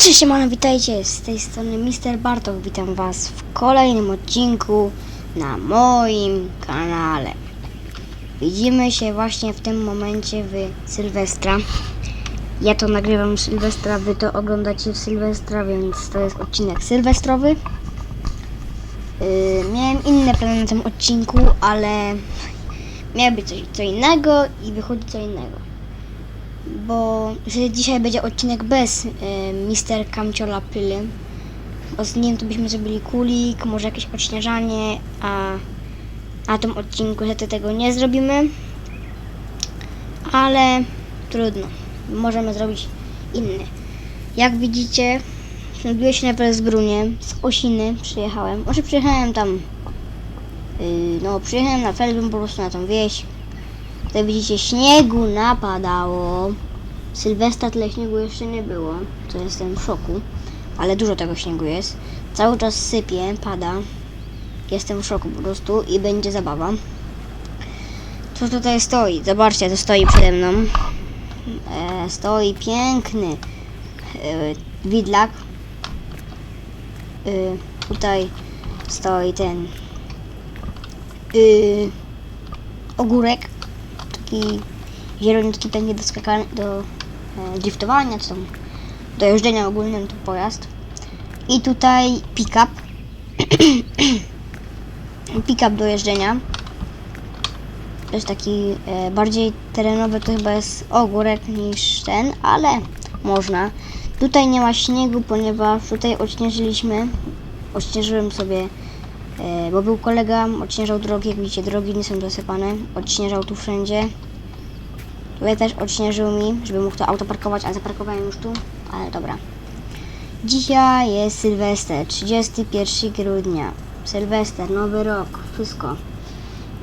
Cześć, siemano, witajcie, z tej strony Mr. Bartok, witam was w kolejnym odcinku na moim kanale. Widzimy się właśnie w tym momencie w Sylwestra. Ja to nagrywam w Sylwestra, wy to oglądacie w Sylwestra, więc to jest odcinek sylwestrowy. Yy, miałem inne plany na tym odcinku, ale miało być coś co innego i wychodzi co innego bo że dzisiaj będzie odcinek bez y, Mister Kamciola Pyly. Bo z nim to byśmy zrobili kulik, może jakieś odśnieżanie, a na tym odcinku niestety tego nie zrobimy. Ale trudno, możemy zrobić inny. Jak widzicie, znajduję się na Pressbrunie, z Osiny przyjechałem. Może przyjechałem tam, y, no przyjechałem na Felbrun po prostu na tą wieś. Tutaj widzicie, śniegu napadało. Sylwestra tyle śniegu jeszcze nie było, to jestem w szoku. Ale dużo tego śniegu jest. Cały czas sypie, pada. Jestem w szoku po prostu i będzie zabawa. Co tutaj stoi? Zobaczcie, to stoi przede mną. E, stoi piękny e, widlak. E, tutaj stoi ten e, ogórek taki zieloniutki pewnie do do driftowania, czy tam do jeżdżenia ogólnym to pojazd. I tutaj pick-up. pick-up do jeżdżenia. To jest taki e, bardziej terenowy, to chyba jest ogórek niż ten, ale można. Tutaj nie ma śniegu, ponieważ tutaj odśnieżyliśmy. Odśnieżyłem sobie, e, bo był kolega, odśnieżał drogi, jak widzicie, drogi nie są zasypane. Odśnieżał tu wszędzie. Też odśnieżył mi, żeby mógł to auto parkować, ale zaparkowałem już tu, ale dobra. Dzisiaj jest Sylwester, 31 grudnia. Sylwester, nowy rok, wszystko.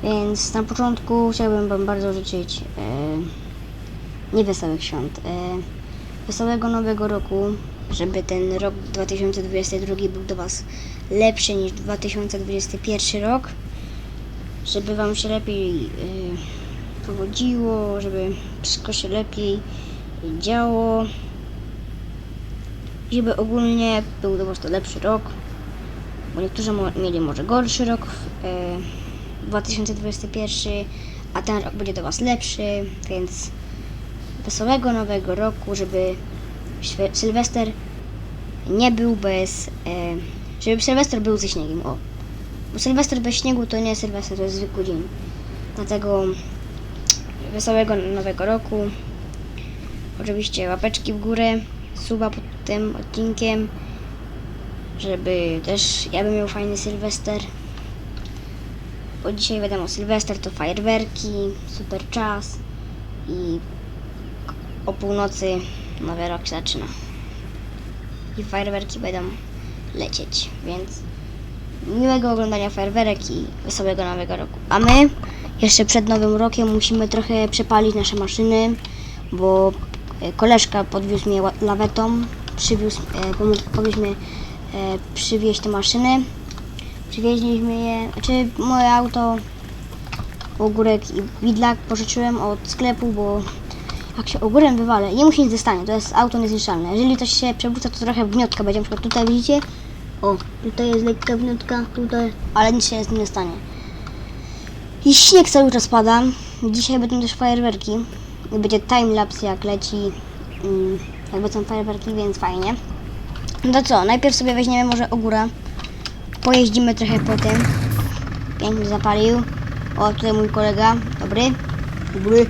Więc na początku chciałbym Wam bardzo życzyć e, nie wesołych świąt, e, wesołego nowego roku, żeby ten rok 2022 był do Was lepszy niż 2021 rok, żeby Wam się lepiej e, powodziło, żeby wszystko się lepiej działo. Żeby ogólnie był do Was to lepszy rok, bo niektórzy mieli może gorszy rok w e, 2021, a ten rok będzie do Was lepszy, więc wesołego nowego roku, żeby Sylwester nie był bez, e, żeby Sylwester był ze śniegiem, o. Bo Sylwester bez śniegu to nie Sylwester, to jest zwykły dzień. Dlatego wesołego nowego roku. Oczywiście łapeczki w górę, suba pod tym odcinkiem, żeby też ja bym miał fajny Sylwester. Bo dzisiaj wiadomo, Sylwester to fajerwerki, super czas i o północy nowy rok się zaczyna. I fajerwerki będą lecieć, więc miłego oglądania fajerwerek i wesołego nowego roku. A my jeszcze przed nowym rokiem musimy trochę przepalić nasze maszyny, bo e, koleżka podwiózł mnie lawetą, przywiózł, e, pomogliśmy e, przywieźć te maszyny. Przywieźliśmy je, znaczy moje auto, ogórek i widlak pożyczyłem od sklepu, bo jak się ogórem wywalę, nie musi nic zostanie, to jest auto niezniszczalne. Jeżeli coś się przewróca, to trochę gniotka będzie, na przykład tutaj widzicie, o, tutaj jest lekka gniotka, tutaj, ale nic się nie stanie. I śnieg cały czas pada. Dzisiaj będą też fajerwerki. Będzie timelapse jak leci. mm, Jak będą fajerwerki, więc fajnie. No to co, najpierw sobie weźmiemy może ogóra. Pojeździmy trochę po tym. Pięknie zapalił. O, tutaj mój kolega. Dobry. Dobry.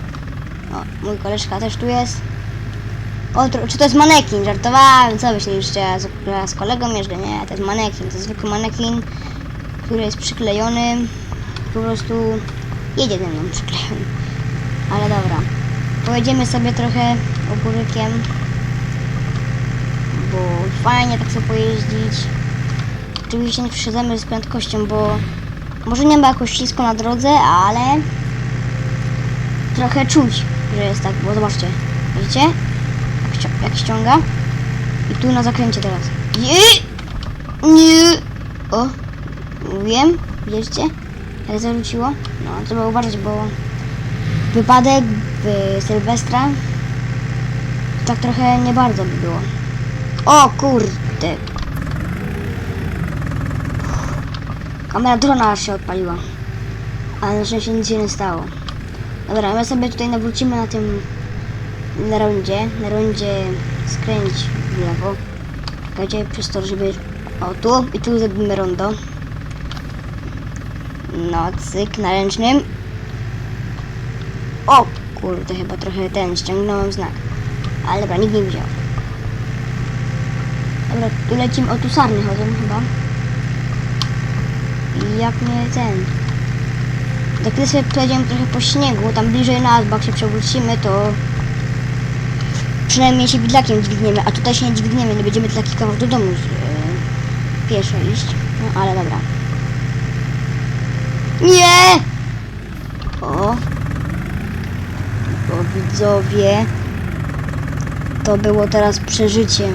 O, mój koleżka też tu jest. O, czy to jest manekin? Żartowałem. Co myśliście? Z, że z kolegą jeżdżę? Nie, to jest manekin. To jest zwykły manekin, który jest przyklejony po prostu jedzie ze mną przyklejony. Ale dobra. Pojedziemy sobie trochę ogórkiem, bo fajnie tak sobie pojeździć. Oczywiście nie przesiadzamy z prędkością, bo może nie ma jakoś ślisko na drodze, ale trochę czuć, że jest tak, bo zobaczcie, widzicie? Jak, jak ściąga. I tu na zakręcie teraz. Nie! Nie! O, mówiłem, widzieliście? Jak zarzuciło? No, trzeba uważać, bo wypadek w Sylwestra tak trochę nie bardzo by było. O kurde. Kamera drona się odpaliła. Ale na szczęście nic się nie stało. Dobra, my sobie tutaj nawrócimy na tym na rondzie. Na rondzie skręć w lewo. Czekajcie przez to, żeby... O, tu i tu zrobimy rondo. No, cyk, na ręcznym. O, kurde, chyba trochę ten, ściągnąłem znak. Ale dobra, nikt nie widział. Dobra, tu lecimy, o tu sarny chodzą chyba. Jak mnie ten... Tak kiedy sobie pojedziemy trochę po śniegu, tam bliżej nas, bo jak się przewrócimy, to przynajmniej się widlakiem dźwigniemy, a tutaj się nie dźwigniemy, nie będziemy taki kawałek do domu e, pieszo iść. No ale dobra. Nie! O! O widzowie. To było teraz przeżycie.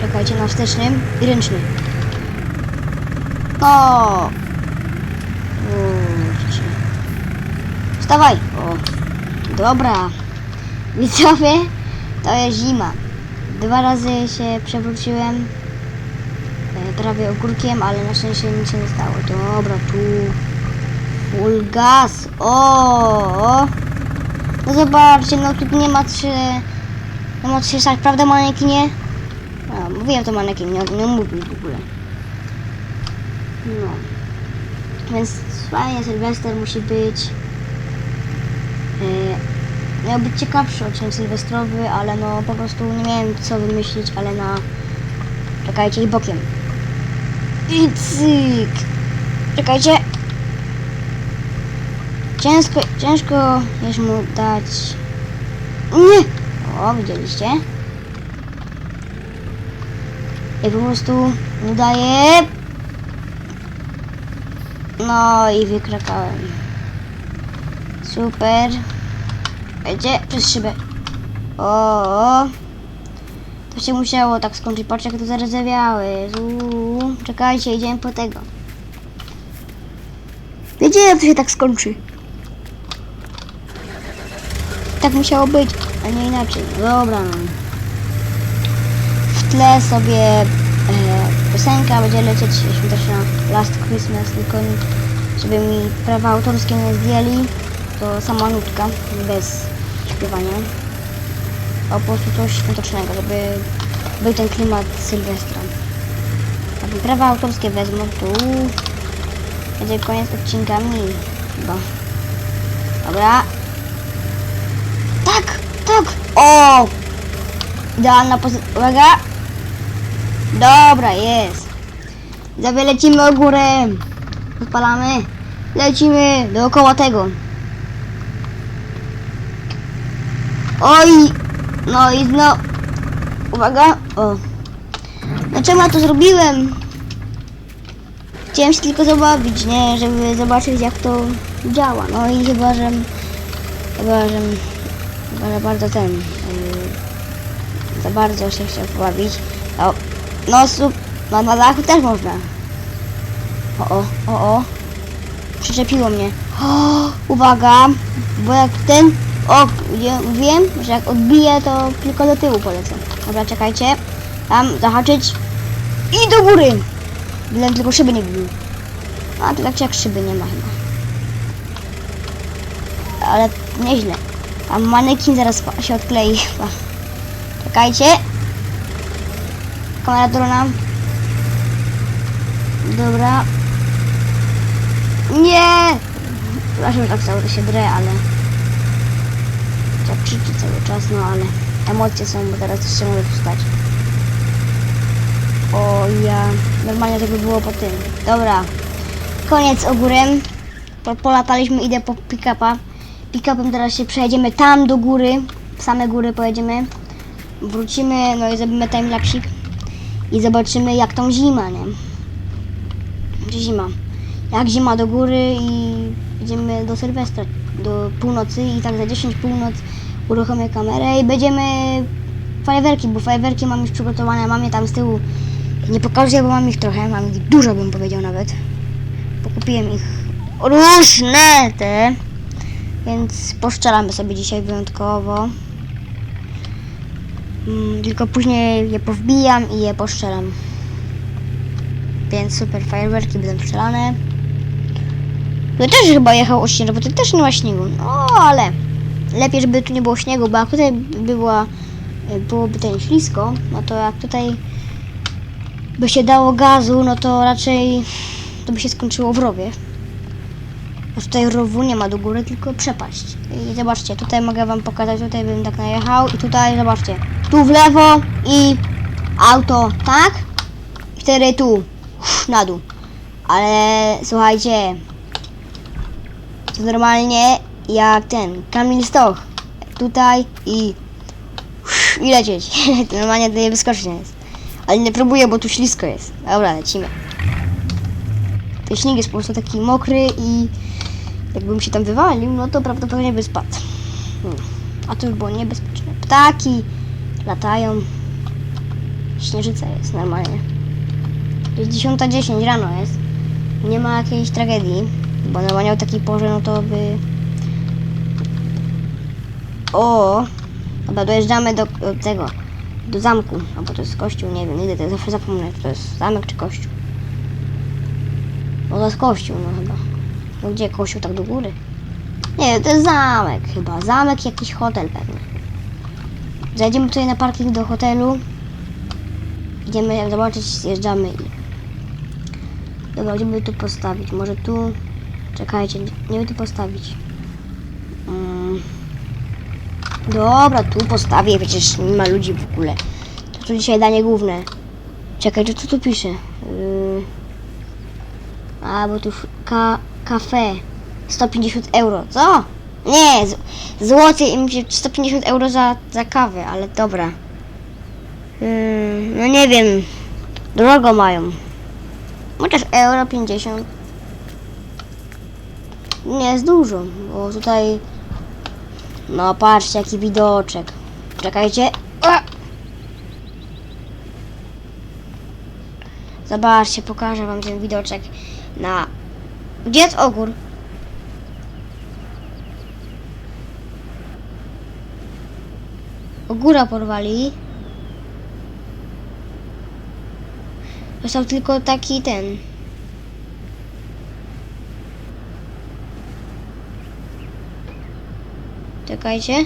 Czekajcie na wstecznym i ręczny. O! Kurczę. Wstawaj! O! Dobra. Widzowie, to jest zima. Dwa razy się przewróciłem prawie ogórkiem, ale na szczęście nic się nie stało. Dobra, tu full gas. O! No zobaczcie, no tu nie ma trzy... Nie ma trzy tak, prawda manekinie? A, mówiłem to manekin, nie, nie mówił w ogóle. No. Więc fajnie, Sylwester musi być. Yy, miał być ciekawszy odcinek sylwestrowy, ale no po prostu nie miałem co wymyślić, ale na... Czekajcie, i bokiem. I cyk! Czekajcie! Ciężko, ciężko jest mu dać... Nie! O, widzieliście? I po prostu mu daję... No i wykrakałem. Super. Będzie przez szybę. O, To się musiało tak skończyć. Patrz jak to zarzewiały. Uuu, Czekajcie, idziemy po tego. Jak to się tak skończy? Tak musiało być, a nie inaczej. Dobra no. W tle sobie e, piosenka będzie lecieć świąteczna Last Christmas, tylko żeby mi prawa autorskie nie zdjęli, to sama nutka, bez śpiewania. Po prostu coś świątecznego, żeby był ten klimat Sylwestra. Mi prawa autorskie wezmą, to będzie koniec odcinka mi chyba. Dobra. Tak, tak. O! Idealna pozycja. Uwaga. Dobra, jest. Sobie lecimy o górę. Odpalamy. Lecimy dookoła tego. Oj! No i no. Uwaga. O. Dlaczego ja to zrobiłem? Chciałem się tylko zabawić, nie? Żeby zobaczyć jak to działa. No i chyba, że... Chyba, że... Chyba, że bardzo ten... Yy, za bardzo się chciał pobawić. O, no su... No na dachu też można. O, o, o, o. Przyczepiło mnie. O, uwaga, bo jak ten... O, wiem, że jak odbiję, to tylko do tyłu polecę. Dobra, czekajcie. Tam, zahaczyć. I do góry. Byle tylko szyby nie wbił. A, to tak jak szyby nie ma chyba. Ale nieźle. A manekin zaraz się odklei chyba. Czekajcie. Kamera drona. Dobra. Nie! Przepraszam, że tak cały się drę, ale... Tak krzyczy cały czas, no ale... Emocje są, bo teraz jeszcze mogę tu stać. O ja... Normalnie to by było po tym. Dobra. Koniec ogórem. Po, polataliśmy, idę po pick-upa. Pick-upem teraz się przejedziemy tam do góry. W same góry pojedziemy. Wrócimy, no i zrobimy timelapsik. I zobaczymy jak tą zima, nie? Czy zima. Jak zima do góry i idziemy do Sylwestra, do północy i tak za 10 północ uruchomię kamerę i będziemy fajerwerki, bo fajerwerki mam już przygotowane, mam je tam z tyłu. Nie pokażę, bo mam ich trochę, mam ich dużo bym powiedział nawet. Bo kupiłem ich różne te, więc poszczelamy sobie dzisiaj wyjątkowo. Mm, tylko później je powbijam i je poszczelam. Więc super fajerwerki będą strzelane. To też chyba jechał o bo to też nie ma śniegu. No ale lepiej, żeby tu nie było śniegu, bo jak tutaj była, byłoby ten ślisko, no to jak tutaj by się dało gazu, no to raczej to by się skończyło w rowie. A tutaj rowu nie ma do góry, tylko przepaść. I zobaczcie, tutaj mogę wam pokazać, tutaj bym tak najechał i tutaj zobaczcie, tu w lewo i auto, tak? Wtedy tu, uff, na dół. Ale słuchajcie, normalnie jak ten Kamil Stoch. Tutaj i i lecieć. To normalnie tutaj wyskocznie jest. Ale nie próbuję, bo tu ślisko jest. Dobra, lecimy. Ten śnieg jest po prostu taki mokry i jakbym się tam wywalił, no to prawdopodobnie by spadł. Hmm. A to by było niebezpieczne. Ptaki latają. Śnieżyca jest normalnie. Jest 10.10 rano jest. Nie ma jakiejś tragedii, bo normalnie o takiej porze, no to by... O! Dobra, dojeżdżamy do, do tego, do zamku. Albo to jest kościół, nie wiem, nigdy to zawsze zapomnę, czy to jest zamek czy kościół. No to jest kościół, no chyba. No gdzie kościół tak do góry? Nie, to jest zamek chyba. Zamek, jakiś hotel pewnie. Zajdziemy tutaj na parking do hotelu. Idziemy zobaczyć, zjeżdżamy i... Dobra, gdzie by tu postawić? Może tu? Czekajcie, nie by tu postawić. Mm. Dobra, tu postawię, przecież nie ma ludzi w ogóle. To tu dzisiaj danie główne. Czekaj, co tu pisze? Yy... A, bo tu ka kafe. 150 euro. Co? Nie, złoty i mi się 150 euro za, za kawę, ale dobra. Yy, no nie wiem. Drogo mają. Chociaż euro 50. Nie jest dużo, bo tutaj... No patrzcie jaki widoczek. Czekajcie. A! Zobaczcie, pokażę wam ten widoczek na... Gdzie jest ogór? Ogóra porwali. Został tylko taki ten. Czekajcie.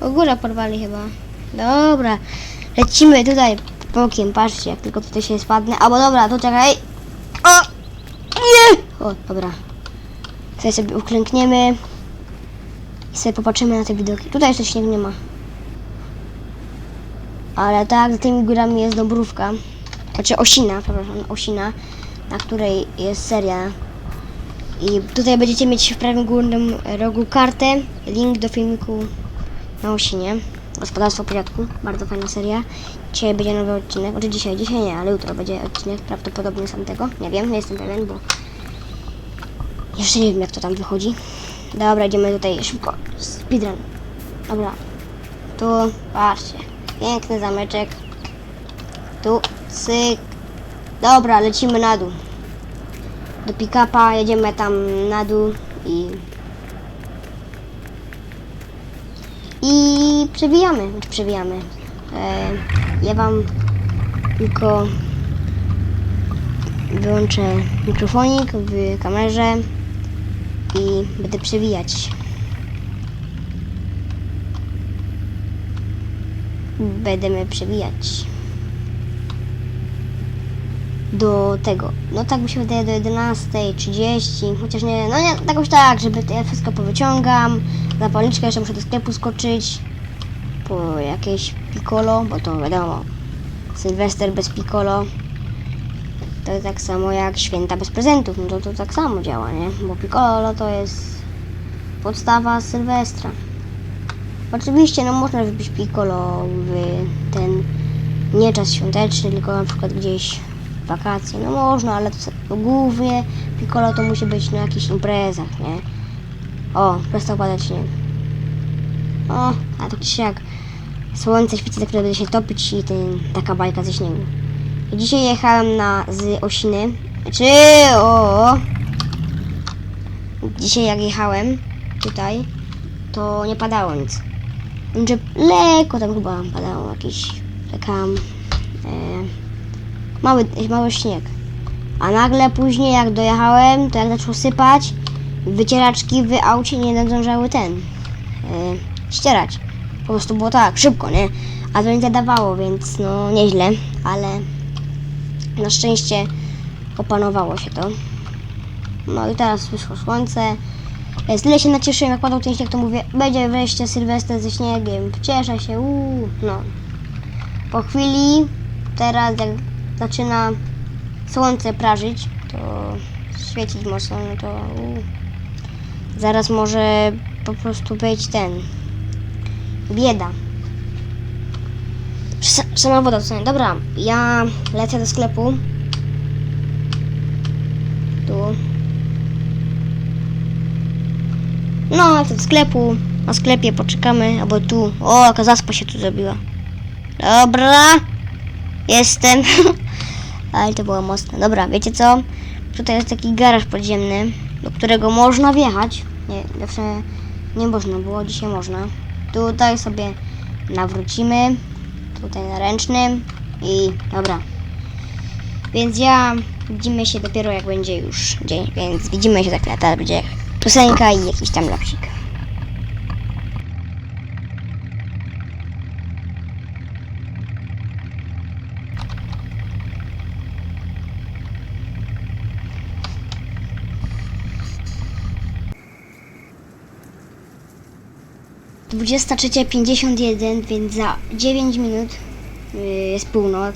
Ogóra porwali chyba. Dobra. Lecimy tutaj bokiem, patrzcie, jak tylko tutaj się spadnę. Albo dobra, to czekaj. O! Nie! O, dobra. Tutaj sobie uklękniemy. I sobie popatrzymy na te widoki. Tutaj jeszcze śniegu nie ma. Ale tak, za tymi górami jest Dąbrówka. Znaczy Osina, przepraszam, Osina, na której jest seria. I tutaj będziecie mieć w prawym górnym rogu kartę, link do filmiku na Osinie. Gospodarstwo Powiatku, bardzo fajna seria. Dzisiaj będzie nowy odcinek, znaczy dzisiaj, dzisiaj nie, ale jutro będzie odcinek prawdopodobnie sam tego. Nie wiem, nie jestem pewien, bo jeszcze nie wiem jak to tam wychodzi. Dobra, idziemy tutaj szybko. Speedrun. Dobra. Tu, patrzcie. Piękny zameczek. Tu, cyk. Dobra, lecimy na dół. Do pick-upa, jedziemy tam na dół i... I przewijamy, znaczy przewijamy. E, ja wam tylko wyłączę mikrofonik w kamerze i będę przewijać. Będziemy przewijać do tego. No tak mi się wydaje do 11.30, chociaż nie, no nie, jakoś tak, żeby to ja wszystko powyciągam. Zapalniczkę jeszcze muszę do sklepu skoczyć po jakieś piccolo, bo to wiadomo, Sylwester bez piccolo to tak samo jak święta bez prezentów, no to, to tak samo działa, nie? Bo piccolo to jest podstawa Sylwestra. Oczywiście, no można wypić piccolo w ten nie czas świąteczny, tylko na przykład gdzieś wakacje, no można, ale to, to głównie piccolo to musi być na jakichś imprezach, nie? O, przestał padać śnieg. O, a to czy jak słońce świeci, tak które będzie się topić i ten, taka bajka ze śniegu. I Dzisiaj jechałem na z Osiny. Czy o. Dzisiaj jak jechałem tutaj, to nie padało nic. lekko tam chyba padał jakiś taka mały, mały śnieg. A nagle później jak dojechałem, to jak zaczął sypać, wycieraczki w aucie nie zdążały ten e, ścierać. Po prostu było tak, szybko, nie? A to nie zadawało, więc no nieźle, ale na szczęście opanowało się to. No i teraz wyszło słońce. Tyle się nacieszyłem, jak padał ten śnieg, to mówię, będzie wreszcie Sylwester ze śniegiem. Cieszę się, uuu, no. Po chwili, teraz jak zaczyna słońce prażyć, to świecić mocno, no to uuu. Zaraz może po prostu być ten, bieda. Sama woda Dobra, ja lecę do sklepu. Tu. No, lecę do sklepu. Na sklepie poczekamy, albo tu. O, jaka zaspa się tu zrobiła. Dobra. Jestem. Ale to było mocne. Dobra, wiecie co? Tutaj jest taki garaż podziemny, do którego można wjechać. Nie, zawsze nie można było, dzisiaj można. Tutaj sobie nawrócimy. Tutaj na ręcznym. I dobra. Więc ja widzimy się dopiero jak będzie już dzień, więc widzimy się chwilę. Teraz będzie piosenka i jakiś tam lapsik. Dwudziesta trzecia pięćdziesiąt jeden, więc za 9 minut y, jest północ,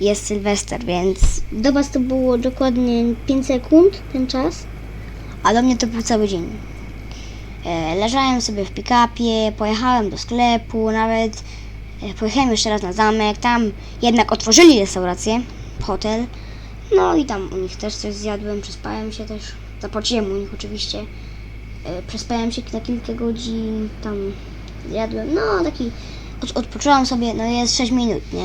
jest Sylwester, więc do Was to było dokładnie 5 sekund ten czas, a do mnie to był cały dzień. E, leżałem sobie w pick-upie, pojechałem do sklepu, nawet e, pojechałem jeszcze raz na zamek, tam jednak otworzyli restaurację, hotel, no i tam u nich też coś zjadłem, przespałem się też, zapłaciłem u nich oczywiście, przespałem się na kilka godzin, tam jadłem, no taki, od, odpocząłem sobie, no jest 6 minut, nie?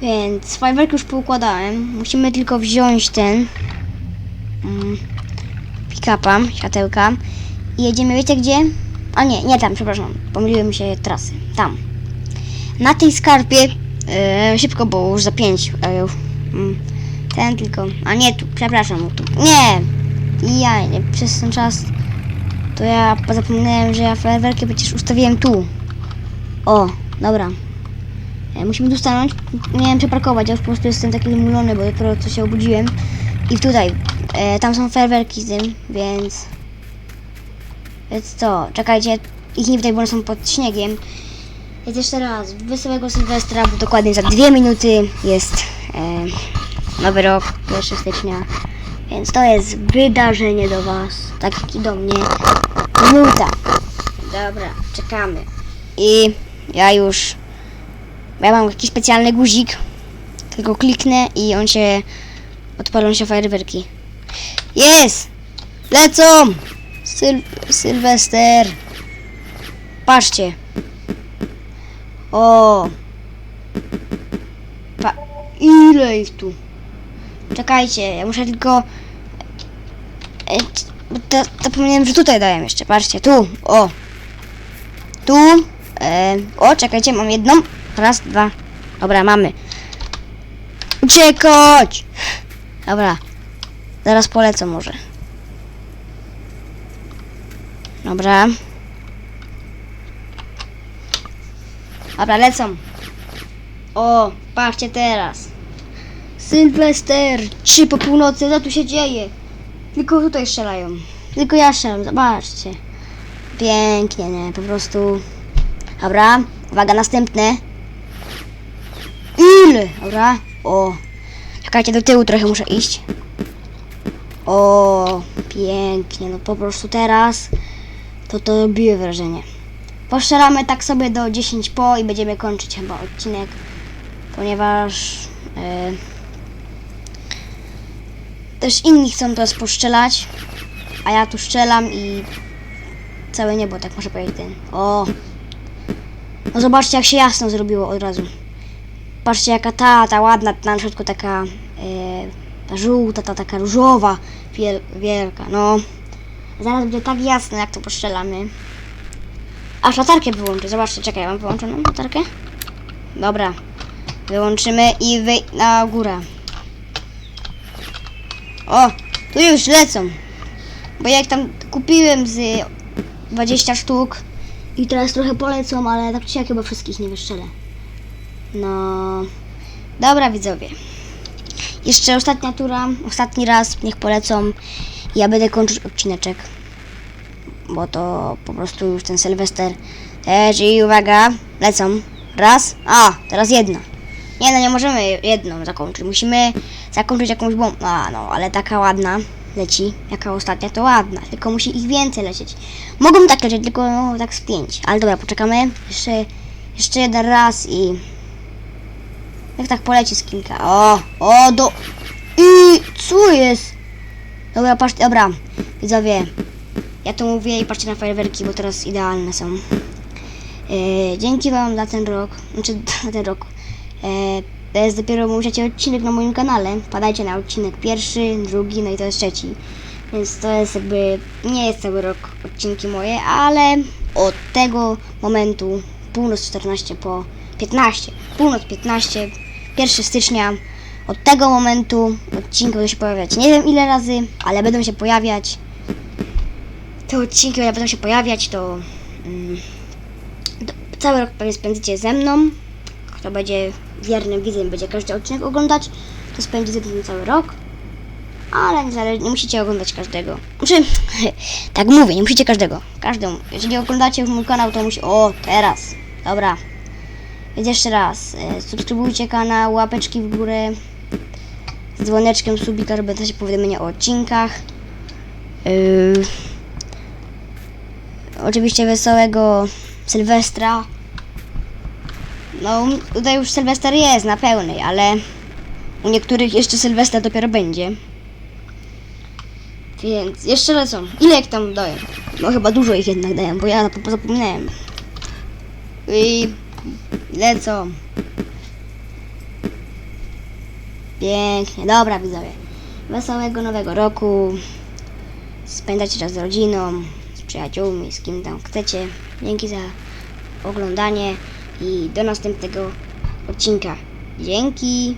Więc fajerwerk już poukładałem, musimy tylko wziąć ten mm, pick-upa, światełka i jedziemy, wiecie gdzie? A nie, nie tam, przepraszam, pomyliły mi się trasy, tam. Na tej skarpie, e, szybko, bo już za 5, e, mm, ten tylko, a nie tu, przepraszam, tu, nie, i ja, nie, przez ten czas to ja zapomniałem, że ja fajerwerki przecież ustawiłem tu. O, dobra. E, musimy tu stanąć. Wiem przeparkować, ja już po prostu jestem taki zmulony, bo dopiero co się obudziłem. I tutaj, e, tam są fajerwerki z tym, więc... Więc co, czekajcie, ich nie widać, bo one są pod śniegiem. Więc jeszcze raz, wesołego Sylwestra, bo dokładnie za dwie minuty jest e, Nowy Rok, 1 stycznia. Więc to jest wydarzenie do Was, tak jak i do mnie. Minuta. Dobra, czekamy. I ja już. Ja mam jakiś specjalny guzik. Tylko kliknę i on się. Odpalą się fajerwerki. Jest! Lecą! Syl Sylwester. Patrzcie. O! Pa ile ich tu? Czekajcie, ja muszę tylko. E, bo to, zapomniałem, że tutaj dałem jeszcze. Patrzcie, tu, o. Tu. E, o, czekajcie, mam jedną. Raz, dwa. Dobra, mamy. Uciekać! Dobra. Zaraz polecę może. Dobra. Dobra, lecą. O, patrzcie teraz. Sylwester, trzy po północy, co tu się dzieje? Tylko tutaj strzelają. Tylko ja strzelam, zobaczcie. Pięknie, nie? Po prostu. Dobra, uwaga, następne. Ile? Dobra, o. Czekajcie, do tyłu trochę muszę iść. O, pięknie, no po prostu teraz to to robiło wrażenie. Postrzelamy tak sobie do 10 po i będziemy kończyć chyba odcinek, ponieważ... e, też inni chcą teraz poszczelać, a ja tu strzelam i całe niebo, tak muszę powiedzieć. Ten. O! No zobaczcie, jak się jasno zrobiło od razu. Patrzcie, jaka ta, ta ładna, ta na środku taka e, ta żółta, ta taka różowa, wiel, wielka, no. Zaraz będzie tak jasno, jak to poszczelamy. Aż latarkę wyłączę. Zobaczcie, czekaj, mam wyłączoną latarkę? Dobra. Wyłączymy i wej na górę. O, tu już lecą. Bo jak tam kupiłem z 20 sztuk i teraz trochę polecą, ale tak czy siak chyba wszystkich nie wyszczelę. No, dobra widzowie. Jeszcze ostatnia tura, ostatni raz, niech polecą. Ja będę kończyć odcineczek. Bo to po prostu już ten Sylwester też i uwaga, lecą. Raz, a, teraz jedna. Nie no, nie możemy jedną zakończyć. Musimy zakończyć jakąś bombę. A no, ale taka ładna leci, jaka ostatnia, to ładna. Tylko musi ich więcej lecieć. Mogą tak lecieć, tylko no, tak z pięć. Ale dobra, poczekamy. Jeszcze, jeszcze jeden raz i... Jak tak poleci z kilka. O, o, do... I co jest? Dobra, patrz, dobra. Widzowie, ja to mówię i patrzcie na fajerwerki, bo teraz idealne są. E, dzięki Wam za ten rok, znaczy za ten rok. E, to jest dopiero mój odcinek na moim kanale. Padajcie na odcinek pierwszy, drugi, no i to jest trzeci. Więc to jest jakby, nie jest cały rok odcinki moje, ale od tego momentu, północ 14 po 15, północ 15, 1 stycznia, od tego momentu odcinki będą się pojawiać. Nie wiem ile razy, ale będą się pojawiać. Te odcinki będą się pojawiać, to mm, to cały rok pewnie spędzicie ze mną. Kto będzie wiernym widzem, będzie każdy odcinek oglądać, to spędzi mną cały rok. Ale nie, zale- nie musicie oglądać każdego. Znaczy, tak mówię, nie musicie każdego. Każdą. Jeżeli oglądacie mój kanał, to musi... O, teraz. Dobra. Więc jeszcze raz. e, Subskrybujcie kanał, łapeczki w górę. Z dzwoneczkiem, subika, żeby dostać powiadomienia o odcinkach. Yy, oczywiście wesołego Sylwestra. No, tutaj już Sylwester jest na pełnej, ale u niektórych jeszcze Sylwester dopiero będzie. Więc jeszcze lecą. Ile jak tam daję? No chyba dużo ich jednak daję, bo ja zap- zapomniałem. I lecą. Pięknie, dobra widzowie. Wesołego nowego roku. Spędzacie czas z rodziną, z przyjaciółmi, z kim tam chcecie. Dzięki za oglądanie i do następnego odcinka. Dzięki.